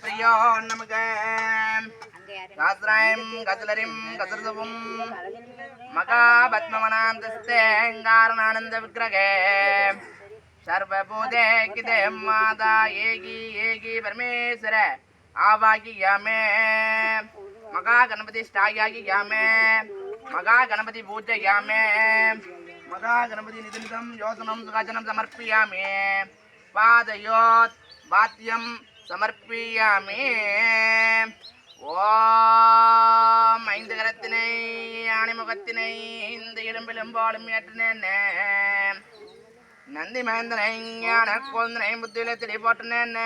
பிரியோ நமக. சாஸ்திராயம் கசலரிம் கசரதவும் மகாபத்மவனாம் விக்கிரகே. சர்வபூதே கிதே மாதா ஏகி ஏகி பரமேஸ்வர ஆவாகியாமே. மகா கணபதி ஸ்டாயாகியாமே மகா கணபதி பூஜையாமே. மகா கணபதி நிதிந்தம் யோசனம் சுகாச்சனம் சமர்ப்பயாமே. பாதயோத் சமர்ப்பியாமே. ஓம் ஐந்து கரத்தினை ஆணிமுகத்தினை இந்த இடம்பெலும்பாலும் ஏற்றினேன். நந்தி மகந்தனை ஞான குழந்தனை புத்தியில திரி போட்டினேன்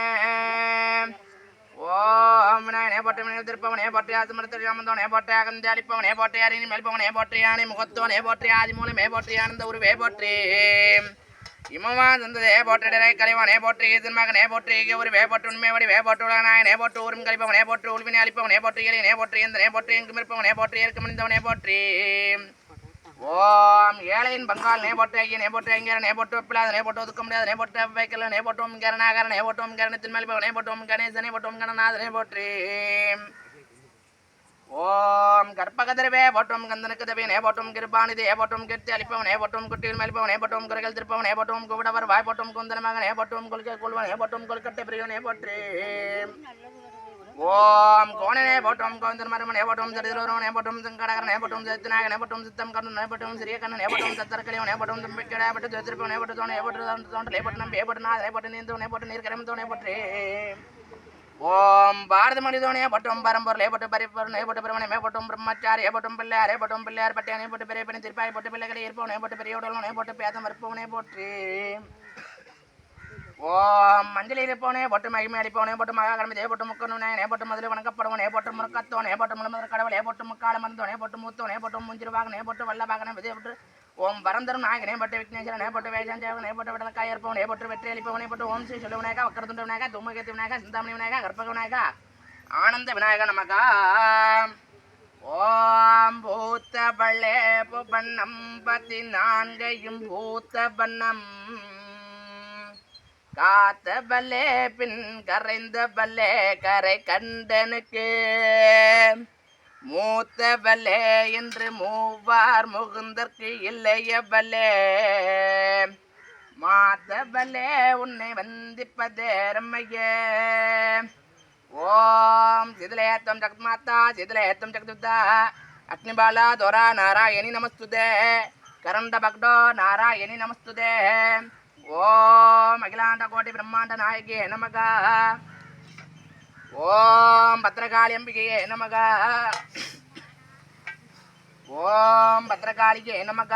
ஓம் விநாயகனே போட்ட விநாயகர் திருப்பவனே போற்றி ஆசமரத்தில் அமர்ந்தவனே போற்றி அகந்தி அளிப்பவனே போற்றி அரிணி மேல்பவனே போற்றி யானை முகத்தவனே போற்றி ஆதி மூலமே போற்றி ஆனந்த உருவே போற்றி. இமமா சந்ததே போற்றிடரை கலைவனே போற்றி ஈசன் மகனே போற்றி உருவே போற்று உண்மை வடிவே போற்று நாயனே போற்று ஊரும் கழிப்பவனே போற்று உள்வினை அளிப்பவனே போற்று இலை நே போற்று எந்த நே போற்று எங்கும் இருப்பவனே போற்று ஏற்க முடிந்தவனே போற்றி ஓம் ஏழையின் பங்கால் நே போட்டு நே போட்டு ஐங்கிற நே போட்டு பிள்ளாத நே போட்டு ஒதுக்க முடியாத நே போட்டு வைக்கல நே போட்டோம் கரணாகர நே போட்டோம் கரணத்தின் மேல் நே போட்டு கணேசனே போட்டோம் கணநாதனே போற்றி ஓம் கற்பகதரவே போட்டும் கந்தனுக்கு தவே நே போட்டும் கிருபானிதே போட்டும் கீர்த்தி அளிப்பவனே போட்டும் குட்டியில் மேல்பவனே போட்டும் குரகள் திருப்பவனே போட்டும் கூவிடவர் வாய் போட்டும் குந்தனமாக நே போட்டும் கொள்கை கொள்வனே போட்டும் கொல்கட்டை பிரியனே போற்றி ஓம் கோணனே போட்டோம் கோவிந்தன் மரமனே போட்டும் சரிதிரோனே போட்டும் சங்கடகரனே போட்டும் சத்திநாயகனே போட்டும் சித்தம் கண்ணனே போட்டும் சிறிய கண்ணனே போட்டும் சத்தரக்கலியவனே போட்டும் தும்பிக்கடை போட்டு ஜோதிருப்பவனே போட்டு தோணே போட்டு தோண்டலே போட்டு நம்பே போட்டு நாதனே போட்டு நீந்தவனே போட்டு நீர்க்கரம் தோணே போட்டு ஓம் பாரத மனிதோனே பட்டம் பரம்பொருளே பட்டு பரிபொருளே பட்டு பிரமணமே பட்டும் பிரம்மச்சாரியே பட்டும் பிள்ளையாரே பட்டும் பிள்ளையார் பட்டியானே போட்டு பெரிய பெரிய திருப்பாய் போட்டு பிள்ளைகளை இருப்பவனே போட்டு பெரிய உடலனே போட்டு பேதம் இருப்பவனே போற்றி ஓம் மஞ்சள் இருப்பவனே போட்டு மகிமை அடிப்பவனே போட்டு மகா கடமை போட்டு முக்கணுனே போட்டு முதலில் வணக்கப்படுவனே போட்டு முருக்கத்தோனே போட்டு முழுமதர் கடவுளே போட்டு முக்கால மருந்தோனே போட்டு மூத்தோனே போட்டு முஞ்சிருவாகனே போட்டு வல்லபாகனே விஜய போட்டு ஓம் வரந்தரும் நாயக நேபட்ட விக்னேஸ்வர நேபட்ட வேஜாந்தேவனே நேபட்ட விடலக்காய் ஏற்பவன் போட்டு வெற்றி அளிப்பவன் போட்டு ஓம் ஸ்ரீ சொல்ல விநாயகா வக்கரதுண்ட விநாயகா தும்மகேத்து விநாயகா சிந்தாமணி விநாயகா கற்பக விநாயகா ஆனந்த விநாயக நமகா ஓம் பூத்த பள்ளே புபண்ணம் பத்தி நான்கையும் பூத்த பண்ணம் காத்த பல்லே பின் கரைந்த பல்லே கரை கண்டனுக்கு. மூத்தவலே என்று மூவார் முகுந்தற்கு இல்லையவலே பல்லே உன்னை வந்திப்பதே ரம்மையே. ஓம் சிதிலேத்தம் ஜகத் மாதா சிதிலேத்தம் ஜகதுதா அக்னிபாலா துரா நாராயணி நமஸ்துதே. கரந்த பக்டோ நாராயணி நமஸ்துதே. ஓம் அகிலாண்ட கோட்டி பிரம்மாண்ட நாயகி நமகா. ஓம் பத்ரகாளி அம்பிகையே நமக ஓம் பத்ரகாளிகே நமக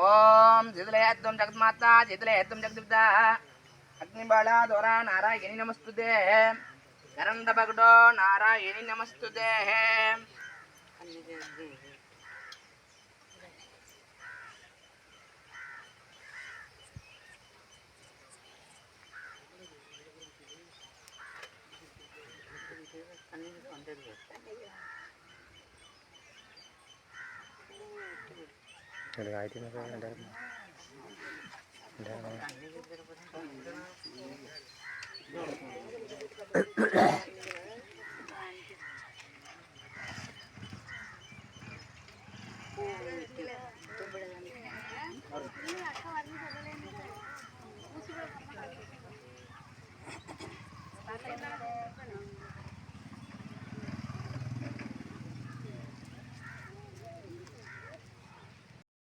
ஓம் சிதிலேத்தம் ஜகத்மாத்தா சிதிலேத்தம் ஜகதுத்தா அக்னிபாலா தோரா நாராயணி நமஸ்துதே கரண்ட பக்டோ நாராயணி நமஸ்துதே ഒരു ഉണ്ടായിരുന്നു ഉണ്ടായിരുന്നു